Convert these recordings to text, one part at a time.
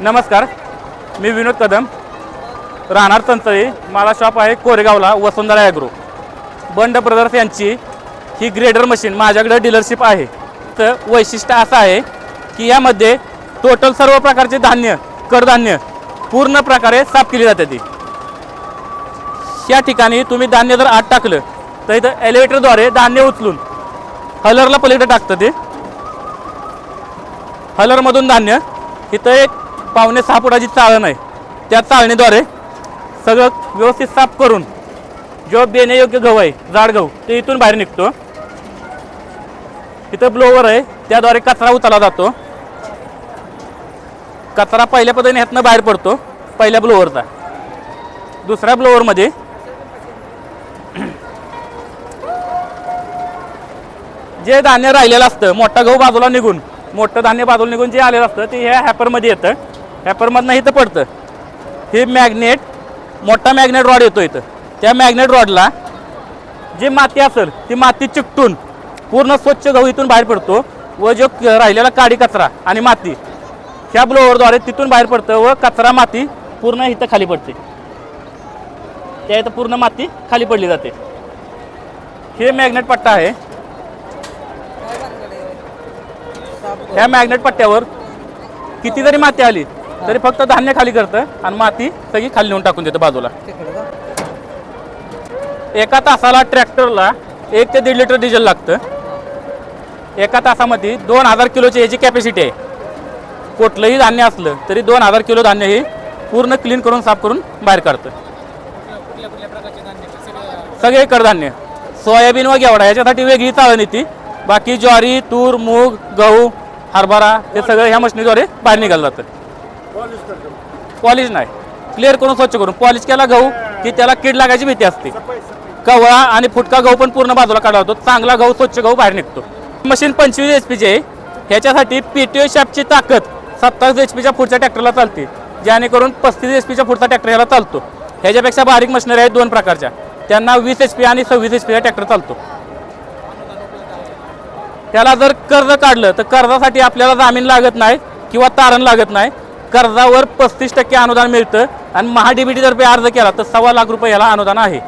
नमस्कार मी विनोद कदम. राहणार तंतळी मला शॉप आहे कोरेगावला वसुंधरा ॲग्रो बंड ब्रदर्स यांची ही ग्रेडर मशीन माझ्याकडे डीलरशिप आहे. तर वैशिष्ट्य असं आहे की यामध्ये टोटल सर्व प्रकारचे धान्य कडधान्य पूर्ण प्रकारे साफ केली जाते ती. या ठिकाणी तुम्ही धान्य जर आत टाकलं तर इथं एलिव्हेटरद्वारे धान्य उचलून हलरला पलीकडे टाकतं ते. हलरमधून धान्य इथं एक पावणे सहा फुटाची चाळण आहे. त्या चाळणीद्वारे सगळं व्यवस्थित साफ करून जो देण्यायोग्य गहू आहे जाड गहू ते इथून बाहेर निघतो. इथं ब्लोवर आहे त्याद्वारे कचरा उचलला जातो. कचरा पहिल्या पद्धतीने ह्यातनं बाहेर पडतो पहिल्या ब्लोवरचा दुसऱ्या ब्लोवरमध्ये जे धान्य राहिलेलं असतं मोठा गहू बाजूला निघून मोठं धान्य बाजूला निघून जे आलेलं असतं ते ह्या हॅपरमध्ये येतं. हॅपरमधनं इथं पडतं. हे मॅग्नेट मोठा मॅग्नेट रॉड येतो इथं. त्या मॅग्नेट रॉडला जी माती असेल ती माती चिकटून पूर्ण स्वच्छ गहू इथून बाहेर पडतो व जो क- राहिलेला काडी कचरा आणि माती ह्या ब्लोअरद्वारे तिथून बाहेर पडतं व कचरा माती पूर्ण इथं खाली पडते. त्या इथं पूर्ण माती खाली पडली जाते. हे मॅग्नेट पट्टा आहे. ह्या मॅग्नेट पट्ट्यावर किती जरी माती आली. तरी फक्त धान्य खाली करतं आणि माती सगळी खाली नेऊन टाकून देतं बाजूला. एका तासाला ट्रॅक्टरला एक ते दीड लिटर डिझेल लागतं. एका तासामध्ये दोन हजार किलोची याची कॅपॅसिटी आहे. कुठलंही धान्य असलं तरी दोन हजार किलो धान्य हे पूर्ण क्लीन करून साफ करून बाहेर काढतं. सगळे कडधान्य सोयाबीन व घेवडा याच्यासाठी वेगळी चाळण येते. बाकी ज्वारी तूर मूग गहू हरभरा हे सगळं ह्या मशिनीद्वारे बाहेर निघालं जातं. पॉलिश नाही. क्लिअर करून स्वच्छ करून. पॉलिश केला गहू की त्याला कीड लागायची भीती असते. कवळा आणि फुटका गहू पण पूर्ण बाजूला काढला होतो. चांगला गहू स्वच्छ गहू बाहेर निघतो. मशीन पंचवीस एच पीची आहे. ह्याच्यासाठी पीटीओ शॅपची ताकद सत्तावीस एच पीच्या पुढच्या ट्रॅक्टरला चालते. जेणेकरून पस्तीस एच पीच्या पुढचा ट्रॅक्टर ह्याला चालतो. ह्याच्यापेक्षा बारीक मशिनरी आहेत दोन प्रकारच्या. त्यांना वीस एच पी आणि सव्वीस एच पीचा ट्रॅक्टर चालतो. त्याला जर कर्ज काढलं तर कर्जासाठी आपल्याला जामीन लागत नाही किंवा तारण लागत नाही. कर्जावर पस्तीस टक्के अनुदान मिळतं आणि महाडीबीटीतर्फे अर्ज केला तर सव्वा लाख रुपये याला अनुदान आहे.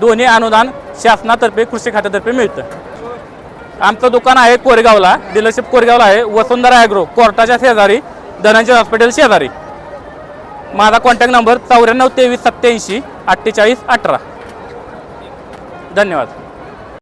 दोन्ही अनुदान शासनातर्फे कृषी खात्यातर्फे मिळतं. आमचं दुकान आहे कोरेगावला डीलरशिप कोरेगावला आहे. वसुंधरा ॲग्रो कोर्टाच्या शेजारी धनंजय हॉस्पिटल शेजारी. माझा कॉन्टॅक्ट नंबर चौऱ्याण्णव तेवीस सत्याऐंशी अठ्ठेचाळीस अठरा. धन्यवाद.